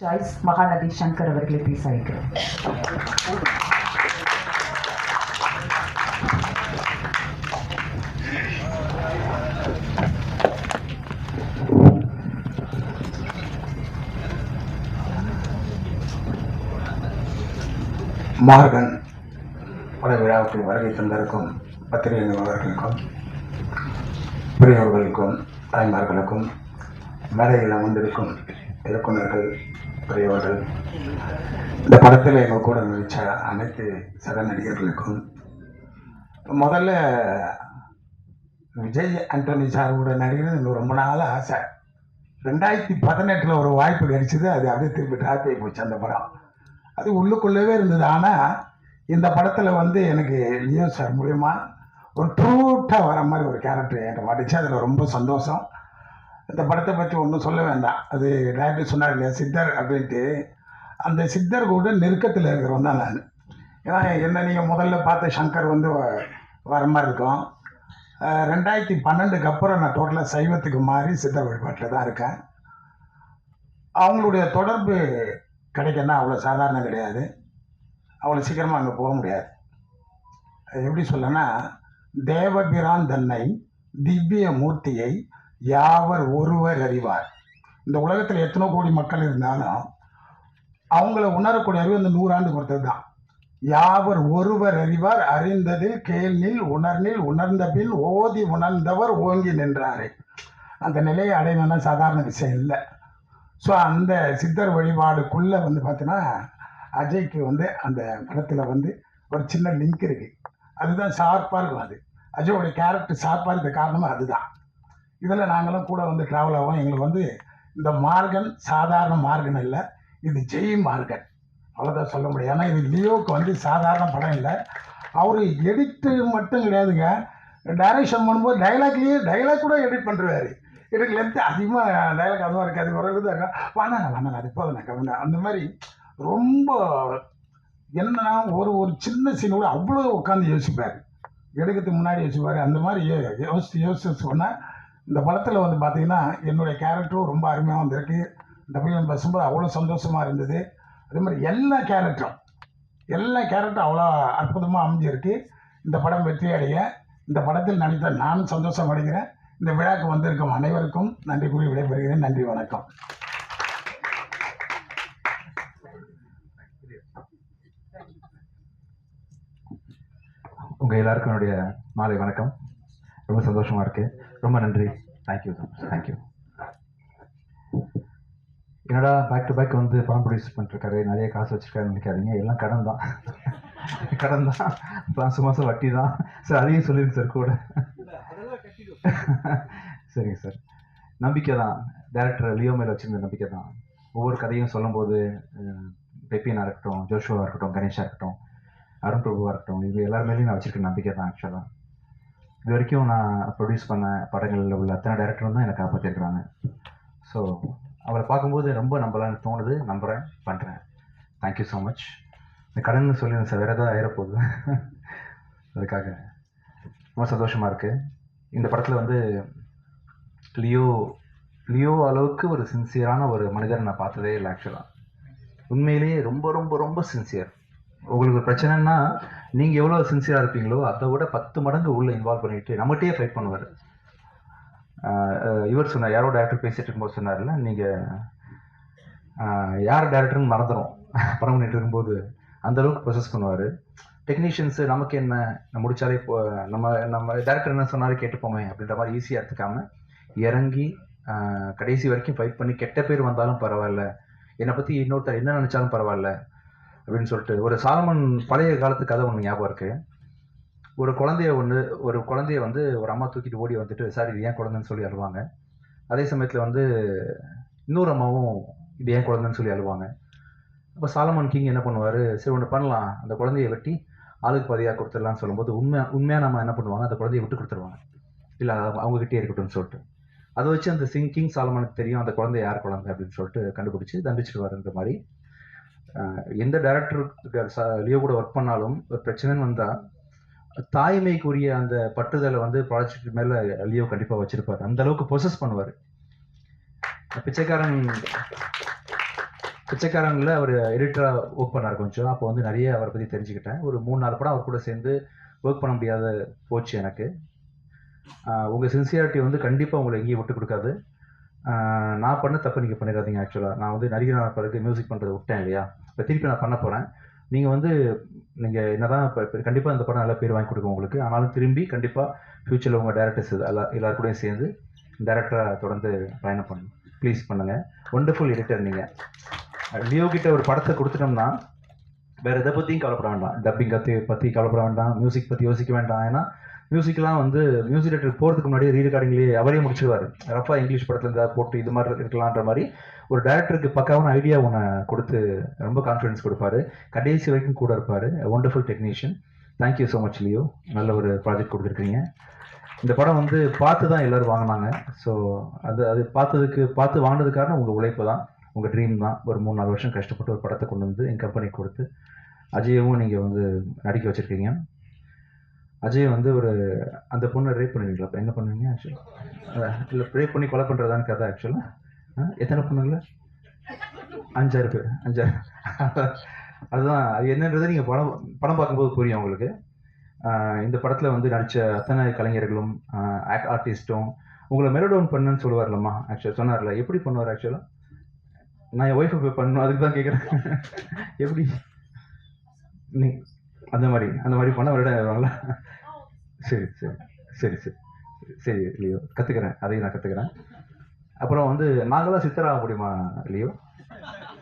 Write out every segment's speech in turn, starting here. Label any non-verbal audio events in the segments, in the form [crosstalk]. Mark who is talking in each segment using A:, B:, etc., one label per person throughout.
A: Choice Mahanadi Shankar அவர்களை பேச அழைக்கிறேன்
B: மார்கன் பட விழாவுக்கு வருகை தந்திருக்கும் பத்திரிகை நிறுவனர்களுக்கும் பெரியவர்களுக்கும் தாய்மார்களுக்கும் மேடையில் அமர்ந்திருக்கும் இயக்குநர்கள் பெரியவர்கள் இந்த படத்தில் எங்கள் கூட நடித்த அனைத்து சக நடிகர்களுக்கும் முதல்ல விஜய் ஆண்டனி சார் கூட நடிகர் எனக்கு ரொம்ப நாள் ஆசை. ரெண்டாயிரத்தி பதினெட்டில் ஒரு வாய்ப்பு கிடைச்சிது அது அப்படியே திருப்பி ட்ராப் ஆகி போச்சு அந்த படம். அது உள்ளுக்குள்ளவே இருந்தது. ஆனால் இந்த படத்தில் வந்து எனக்கு லியோ சார் மூலியமா ஒரு ட்ரூட்டாக வர மாதிரி ஒரு கேரக்டர் என்கிட்ட மாட்டுச்சு அதில் ரொம்ப சந்தோஷம். இந்த படத்தை பற்றி ஒன்றும் சொல்ல வேண்டாம். அது டேரக்டர் சொன்னார் இல்லையா சித்தர் அப்படின்ட்டு. அந்த சித்தர் கூட நெருக்கத்தில் இருக்கிறவன் தான் நான். ஏன்னா என்ன நீங்கள் முதல்ல பார்த்த சங்கர் வந்து வ- வர மாதிரி இருக்கும். ரெண்டாயிரத்தி பன்னெண்டுக்கு அப்புறம் நான் டோட்டலாக சைவத்துக்கு மாறி சித்தர் வழிபாட்டில் தான் இருக்கேன். அவங்களுடைய தொடர்பு கிடைக்கன்னா அவ்வளோ சாதாரணம் கிடையாது. அவ்வளோ சீக்கிரமாக அங்கே போக முடியாது. அது எப்படி சொல்லனா தேவபிரான் தன்னை திவ்ய மூர்த்தியை யாவர் ஒருவர் அறிவார். இந்த உலகத்தில் எத்தனை கோடி மக்கள் இருந்தாலும் அவங்கள உணரக்கூடிய அறிவு இந்த நூறாண்டு பொறுத்தது தான் யாவர் ஒருவர் அறிவார் அறிந்ததில் கேள்னில் உணர்னில் உணர்ந்த பின் ஓதி உணர்ந்தவர் ஓங்கி நின்றாரே. அந்த நிலையை அடையணும்னா சாதாரண விஷயம் இல்லை. ஸோ அந்த சித்தர் வழிபாடுக்குள்ளே வந்து பார்த்தீங்கன்னா அஜய்க்கு வந்து அந்த படத்தில் வந்து ஒரு சின்ன லிங்க் இருக்குது அதுதான் ஷார்ப்பாக இருக்கும் அது. அஜயோட கேரக்டர் ஷார்ப்பாக இருக்க காரணமும் அதுதான். இதில் நாங்களும் கூட வந்து ட்ராவல் ஆகும் எங்களுக்கு வந்து இந்த மார்கன் சாதாரண மார்கன் இல்லை. இது ஜெய் மார்கன். அவ்வளோதான் சொல்ல முடியும். ஏன்னா இது லியோவுக்கு வந்து சாதாரண படம் இல்லை. அவர் எடிட்டு மட்டும் கிடையாதுங்க. டைரக்ஷன் பண்ணும்போது டைலாக்லேயே டைலாக் கூட எடிட் பண்ணுறாரு எனக்கு லென்த்து அதிகமாக டைலாக் அதுவும் இருக்காது குறைவு தான் இருக்கும் வேணாங்க வேணாங்க அது போதும் கவனம் அந்த மாதிரி ரொம்ப என்னன்னா ஒரு ஒரு சின்ன சீன் கூட அவ்வளோ உட்காந்து யோசிப்பார். எடுக்கிறதுக்கு முன்னாடி யோசிப்பார். அந்த மாதிரி யோசித்து யோசிச்சு யோசிச்சு சொன்னால் இந்த படத்தில் வந்து பார்த்திங்கன்னா என்னுடைய கேரக்டரும் ரொம்ப அருமையாக வந்திருக்கு. இந்த பையன் பேசும்போது அவ்வளோ சந்தோஷமாக இருந்தது. அதே மாதிரி எல்லா கேரக்டரும் எல்லா கேரக்டரும் அவ்வளோ அற்புதமாக அமைஞ்சிருக்கு. இந்த படம் வெற்றி அடைய இந்த படத்தில் நடித்த நானும் சந்தோஷம் அடைகிறேன். இந்த விழாக்கு வந்திருக்கும் அனைவருக்கும் நன்றி கூறி விடைபெறுகிறேன். நன்றி வணக்கம்.
C: உங்கள் எல்லாருக்கும் என்னுடைய மாலை வணக்கம். ரொம்ப சந்தோஷமாக இருக்குது ரொம்ப நன்றி. தேங்க்யூ தேங்க்யூ என்னடா பேக் டு பேக் வந்து படம் ப்ரொடியூஸ் பண்ணிருக்காரு நிறைய காசு வச்சிருக்காரு நினைக்காதீங்க. எல்லாம் கடன் தான். [laughs] கடன் தான். மாதம் மாதம் வட்டி தான். சார் அதையும் சொல்லிடுங்க சார் கூட. [laughs] சரிங்க சார். நம்பிக்கை தான். டேரக்டர் லியோ மேல வச்சிருந்த நம்பிக்கை தான். ஒவ்வொரு கதையும் சொல்லும்போது அஹ், பெப்பியனா இருக்கட்டும் ஜோஷுவா இருக்கட்டும் கணேஷா இருக்கட்டும் அருண் பிரபுவாக இருக்கட்டும் இது எல்லாருமேலையும் நான் வச்சிருக்க நம்பிக்கை தான் ஆக்சுவலாக இது வரைக்கும் நான் ப்ரொடியூஸ் பண்ண படங்களில் உள்ள அத்தனை டேரக்டரும் தான் எனக்கு காப்பாற்றிருக்கிறாங்க ஸோ அவரை பார்க்கும்போது ரொம்ப நம்பலான்னு தோணுது நம்புகிறேன் பண்ணுறேன் தேங்க்யூ ஸோ மச் இந்த கடன் சொல்லியிருந்தேன் சார் வேறு ஏதாவது ஆயிரப்போகுது அதுக்காக ரொம்ப சந்தோஷமாக இருக்குது இந்த படத்தில் வந்து லியோ லியோ அளவுக்கு ஒரு சின்சியரான ஒரு மனிதர் நான் பார்த்ததே இல்லை ஆக்சுவலாக உண்மையிலேயே ரொம்ப ரொம்ப ரொம்ப சின்சியர் உங்களுக்கு ஒரு பிரச்சனைன்னா நீங்கள் எவ்வளோ சின்சியராக இருப்பீங்களோ அதை விட பத்து மடங்கு உள்ளே இன்வால்வ் பண்ணிட்டு நம்மகிட்டே ஃபைட் பண்ணுவார். இவர் சொன்னார் யாரோ டேரக்டர் பேசிகிட்டு இருக்கும்போது சொன்னார்ல நீங்கள் யார் டேரக்டர்னு மறந்துடும் படம் பண்ணிட்டு இருக்கும்போது அந்தளவுக்கு ப்ரொசஸ் பண்ணுவார். டெக்னீஷியன்ஸு நமக்கு என்ன நம்ம முடிச்சாலே நம்ம நம்ம டேரக்டர் என்ன சொன்னாலும் கேட்டுப்போமே அப்படின்ற மாதிரி ஈஸியாக எடுத்துக்காம இறங்கி கடைசி வரைக்கும் ஃபைட் பண்ணி கெட்ட பேர் வந்தாலும் பரவாயில்ல. என்னை பற்றி இன்னொருத்தர் என்ன நினச்சாலும் பரவாயில்ல. அப்படின்னு சொல்லிட்டு ஒரு சாலமன் பழைய காலத்து கதை ஒன்று ஞாபகம் இருக்கு. ஒரு குழந்தைய ஒன்று ஒரு குழந்தைய வந்து ஒரு அம்மா தூக்கிட்டு ஓடி வந்துட்டு சார் இது ஏன் குழந்தைன்னு சொல்லி அழுவாங்க? அதே சமயத்தில் வந்து இன்னொரு அம்மாவும் இது ஏன் குழந்தைன்னு சொல்லி அழுவாங்க? அப்போ சாலமன் கிங் என்ன பண்ணுவார்? சரி ஒன்று பண்ணலாம். அந்த குழந்தைய வெட்டி ஆளுக்கு பாதியாக கொடுத்துடலாம்னு சொல்லும்போது உண்மை உண்மையாக நம்ம என்ன பண்ணுவாங்க? அந்த குழந்தைய விட்டு கொடுத்துருவாங்க. இல்லை அவங்ககிட்டே இருக்கட்டும்னு சொல்லிட்டு. அதை வச்சு அந்த சிங் கிங் சாலமனுக்கு தெரியும் அந்த குழந்தை யார் குழந்தை அப்படின்னு சொல்லிட்டு கண்டுபிடிச்சி தண்டிச்சிடுவாருன்ற மாதிரி எந்த டேரக்டருக்கு லியோ கூட ஒர்க் பண்ணாலும் ஒரு பிரச்சனைன்னு வந்தால் தாய்மைக்குரிய அந்த பட்டுதலை வந்து ப்ராஜெக்ட் மேலே லியோ கண்டிப்பாக வச்சுருப்பார். அந்த அளவுக்கு ப்ரொசஸ் பண்ணுவார். பிச்சைக்காரன் பிச்சைக்காரங்களில் அவர் எடிட்டராக ஒர்க் பண்ணார் கொஞ்சம். அப்போ வந்து நிறைய அவரை பற்றி தெரிஞ்சுக்கிட்டேன். ஒரு மூணு நாலு படம் அவர் கூட சேர்ந்து ஒர்க் பண்ண முடியாத போச்சு எனக்கு. உங்கள் சின்சியாரிட்டி வந்து கண்டிப்பாக உங்களை எங்கேயும் விட்டு கொடுக்காது. நான் பண்ண தப்பு நீங்கள் பண்ணிடாதீங்க ஆக்சுவலாக நான் வந்து நடிகரான பிறகு மியூசிக் பண்ணுறதை விட்டேன் இல்லையா? இப்போ திருப்பி நான் பண்ண போகிறேன் நீங்கள் வந்து நீங்கள் என்ன தான் இப்போ கண்டிப்பாக இந்த படம் நல்ல பேர் வாங்கி கொடுக்கும் உங்களுக்கு. ஆனாலும் திரும்பி கண்டிப்பாக ஃப்யூச்சரில் உங்கள் டேரக்டர்ஸ் எல்லா எல்லாருக்கூடையும் சேர்ந்து டேரக்டராக தொடர்ந்து பயணம் பண்ணுங்க ப்ளீஸ் பண்ணுங்கள் ஒண்டர்ஃபுல் எடிட்டர் நீங்கள் லியோ கிட்ட ஒரு படத்தை கொடுத்துட்டோம்னா வேறு எதை பற்றியும் கவலைப்பட வேண்டாம். டப்பிங் கத்தி பற்றி கவலைப்பட வேண்டாம். மியூசிக் பற்றி யோசிக்க வேண்டாம். ஏன்னா மியூசிக்லாம் வந்து மியூசிக் டேரக்டர் போகிறதுக்கு முன்னாடி ரீ ரெக்கார்டிங்லேயே அவரே முடிச்சிருவார். ரஃபாக இங்கிலீஷ் படத்தில் இருந்தால் போட்டு இது மாதிரி இருக்கலான்ற மாதிரி ஒரு டேரக்டருக்கு பக்காவான ஐடியா ஒன்று கொடுத்து ரொம்ப கான்ஃபிடன்ஸ் கொடுப்பாரு. கடைசி வரைக்கும் கூட இருப்பார். Wonderful technician thank you so much Leo நல்ல ஒரு ப்ராஜெக்ட் கொடுத்துருக்கீங்க. இந்த படம் வந்து பார்த்து தான் எல்லோரும் வாங்கினாங்க. ஸோ அது அது பார்த்ததுக்கு பார்த்து வாங்கினதுக்கான உங்கள் உழைப்பு தான். உங்கள் ட்ரீம் தான். ஒரு மூணு நாலு வருஷம் கஷ்டப்பட்டு ஒரு படத்தை கொண்டு வந்து என் கம்பெனிக்கு கொடுத்து அஜயவும் நீங்கள் வந்து நடிக்க வச்சுருக்கீங்க. அஜய் வந்து ஒரு அந்த பொண்ணை ரேப் பண்ணுவீங்களா அப்போ என்ன பண்ணுவீங்க ஆக்சுவலாக இல்லை ரேப் பண்ணி கொலை பண்ணுறதான்னு கதை ஆக்சுவலாக எத்தனை பொண்ணுங்களா அஞ்சாறு பேர் அஞ்சாறு. அதுதான் அது என்னன்றது நீங்கள் படம் படம் பார்க்கும்போது புரியும் உங்களுக்கு. இந்த படத்தில் வந்து நடித்த அத்தனை கலைஞர்களும் ஆக்ட் ஆர்டிஸ்ட்டும் உங்களை மெலோடவுன் பண்ணுன்னு சொல்லுவார்லம்மா ஆக்சுவலாக சொன்னார்ல. எப்படி பண்ணுவார் ஆக்சுவலாக நான் என் ஒய்ஃபை போய் பண்ணணும் அதுக்கு தான் கேட்குறேன் எப்படி? நீ அந்த மாதிரி அந்த மாதிரி பண்ண விட வருவாங்களா சரி. சரி சரி சரி சரி. லியோ. கற்றுக்கிறேன் அதையும் நான் கற்றுக்கிறேன் அப்புறம் வந்து நாங்களாம் சித்தராக முடியுமா லியோ?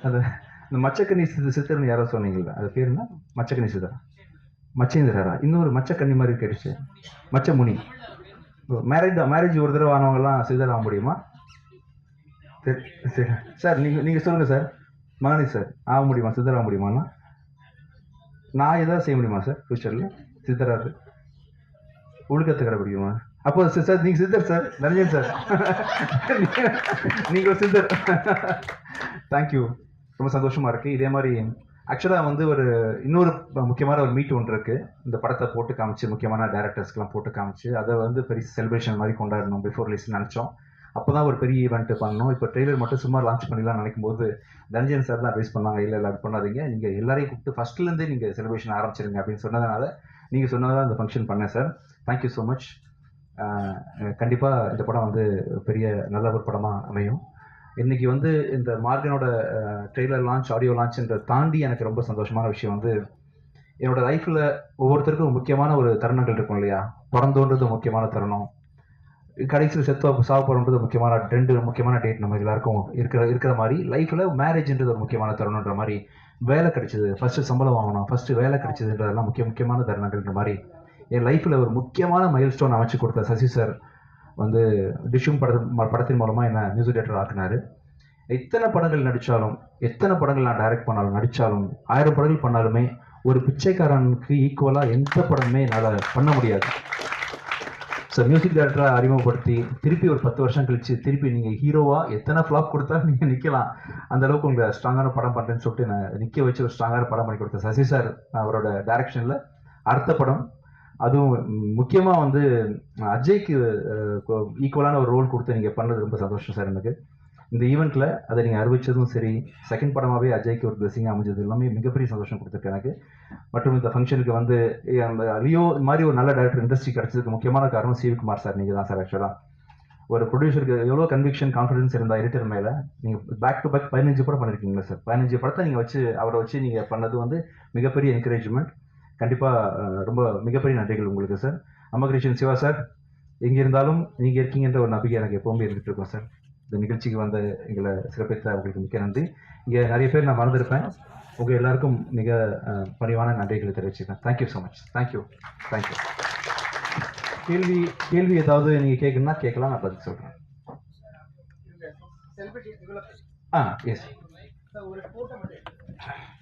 C: அது இந்த மச்சக்கன்னி சித்த சித்தர்னு யாரோ சொன்னீங்கல்ல அது பேர் என்ன? மச்சக்கன்னி சித்தரா. மச்சேந்திரரா. இன்னொரு மச்சக்கன்னி மாதிரி கேட்டுச்சு. மச்சமுனி. மேரேஜ் தான் மேரேஜ் ஒரு தடவை ஆனவங்கலாம் சித்தர் ஆக முடியுமா? சரி சரி. சார் நீங்கள் நீங்கள் சொல்லுங்கள் சார். மகனி சார் ஆக முடியுமா? சித்தர் ஆக முடியுமாண்ணா நான் எதாவது செய்ய முடியுமா சார் ஃபியூச்சரில் சித்தராது. ஒழுக்கத்துக்கிற பிடிக்குமா அப்போ சார் சார் நீங்கள் சித்தர் சார் நரஞ்சன் சார் நீங்கள் ஒரு சித்தர் தேங்க்யூ ரொம்ப சந்தோஷமாக இருக்குது இதே மாதிரி ஆக்சுவலாக வந்து ஒரு இன்னொரு முக்கியமான ஒரு மீட் ஒன்று இருக்குது இந்த படத்தை போட்டு காமிச்சு முக்கியமான டேரக்டர்ஸ்க்கெலாம் போட்டு காமிச்சு அதை வந்து பெரிய செலிப்ரேஷன் மாதிரி கொண்டாடணும் பிஃபோர் ரிலீஸ் நினச்சோம். அப்போ தான் ஒரு பெரிய ஈவெண்ட் பண்ணணும். இப்போ ட்ரெய்லர் மட்டும் சும்மா லான்ச் பண்ணிடலாம் நினைக்கும் போது தனஞ்சன் சார் தான் பேஸ் பண்ணாங்க இல்லை இல்லை அது பண்ணாதீங்க. நீங்கள் எல்லாரையும் கூப்பிட்டு ஃபஸ்ட்லேருந்தே நீங்கள் செலிப்ரேஷன் ஆரம்பிச்சிருங்க அப்படின்னு சொன்னதுனால நீங்கள் சொன்னதாக அந்த ஃபங்க்ஷன் பண்ணேன் சார் தேங்க்யூ ஸோ மச் கண்டிப்பாக இந்த படம் வந்து பெரிய நல்ல ஒரு படமாக அமையும். இன்றைக்கி வந்து இந்த மார்கனோட ட்ரெய்லர் லான்ச் ஆடியோ லான்ச்ன்ற தாண்டி எனக்கு ரொம்ப சந்தோஷமான விஷயம் வந்து என்னோட லைஃப்பில் ஒவ்வொருத்தருக்கும் முக்கியமான ஒரு தருணங்கள் இருக்கும் இல்லையா? பிறந்தோன்றது முக்கியமான தருணம். கடைசியில் செத்து சாக போகிறோன்றது முக்கியமான ரெண்டு முக்கியமான டேட் நம்ம எல்லாருக்கும் இருக்கிற இருக்கிற மாதிரி லைஃப்பில் மேரேஜ்ன்றது ஒரு முக்கியமான தருணன்ற மாதிரி வேலை கிடைச்சது. ஃபஸ்ட்டு சம்பளம் வாங்கணும் ஃபஸ்ட்டு வேலை கிடைச்சதுன்றதெல்லாம் முக்கிய முக்கியமான தருணங்கள்ன்ற மாதிரி என் லைஃப்பில் ஒரு முக்கியமான மைல் ஸ்டோன் அமைச்சு கொடுத்த சசி சார் வந்து டிஷ்யூம் படத்தின் படத்தின் மூலமாக என்ன மியூசிக் டேரக்டர் ஆக்குனாரு. எத்தனை படங்கள் நடித்தாலும் எத்தனை படங்கள் நான் டைரக்ட் பண்ணாலும் நடித்தாலும் ஆயிரம் படங்கள் பண்ணாலுமே ஒரு பிச்சைக்காரனுக்கு ஈக்குவலாக எந்த படமே என்னால் பண்ண முடியாது. ஸோ மியூசிக் டேரக்டராக அறிமுகப்படுத்தி திருப்பி ஒரு பத்து வருஷம் கழிச்சு திருப்பி நீங்கள் ஹீரோவாக எத்தனை ஃப்ளாப் கொடுத்தாலும் [laughs] நீங்கள் நிற்கலாம் அந்த அளவுக்கு உங்களை ஸ்ட்ராங்கான படம் பண்ணுறேன்னு சொல்லிட்டு நான் நிற்க வச்சு ஒரு ஸ்ட்ராங்கான படம் பண்ணி கொடுத்தேன். சசி சார் அவரோட டைரக்ஷனில் அடுத்த படம். அதுவும் முக்கியமாக வந்து அஜய்க்கு ஈக்குவலான ஒரு ரோல் கொடுத்து நீங்கள் பண்ணது ரொம்ப சந்தோஷம் சார் எனக்கு. இந்த ஈவெண்ட்டில் அதை நீங்கள் அறிவிச்சதும் சரி செகண்ட் படமாகவே அஜய்க்கு ஒரு பிளஸிங் அமைஞ்சது எல்லாமே மிகப்பெரிய சந்தோஷம் கொடுத்துருக்கு எனக்கு. மற்றும் இந்த ஃபங்க்ஷனுக்கு வந்து அந்த லியோ மாதிரி ஒரு நல்ல டேரக்டர் இண்டஸ்ட்ரி கிடச்சதுக்கு முக்கியமான காரணம் சிவகுமார் சார் நீங்கள் தான் சார் ஆக்சுவலாக ஒரு ப்ரொடியூசருக்கு எவ்வளோ கன்விக்ஷன் கான்ஃபிடன்ஸ் இருந்தால் எடிட்டர் மேலே நீங்கள் பேக் டு பேக் பதினஞ்சு படம் பண்ணியிருக்கீங்களா சார்? பதினஞ்சு படத்தை நீங்கள் வச்சு அவரை வச்சு நீங்கள் பண்ணது வந்து மிகப்பெரிய என்கரேஜ்மெண்ட் கண்டிப்பாக ரொம்ப மிகப்பெரிய நன்றிகள் உங்களுக்கு சார். அம்மகிருஷ்ணன் சிவா சார் எங்கே இருந்தாலும் நீங்கள் இருக்கீங்கன்ற ஒரு நம்பிக்கை எனக்கு எப்போவுமே இருந்துகிட்டு இருக்கோம் சார். இந்த நிகழ்ச்சிக்கு வந்த எங்களை சிறப்பித்த உங்களுக்கு மிக்க நன்றி. இங்கே நிறைய பேர் நான் மறந்துருப்பேன். உங்கள் எல்லாருக்கும் மிக பணிவான நன்றிகளை தெரிவிச்சுக்கிறேன். Thank you so much thank you thank you கேள்வி கேள்வி ஏதாவது நீங்கள் கேட்கணும்னா கேட்கலாம். நான் பதில் சொல்கிறேன் ஆ எஸ்
B: ஒரு போட்டோ மட்டும்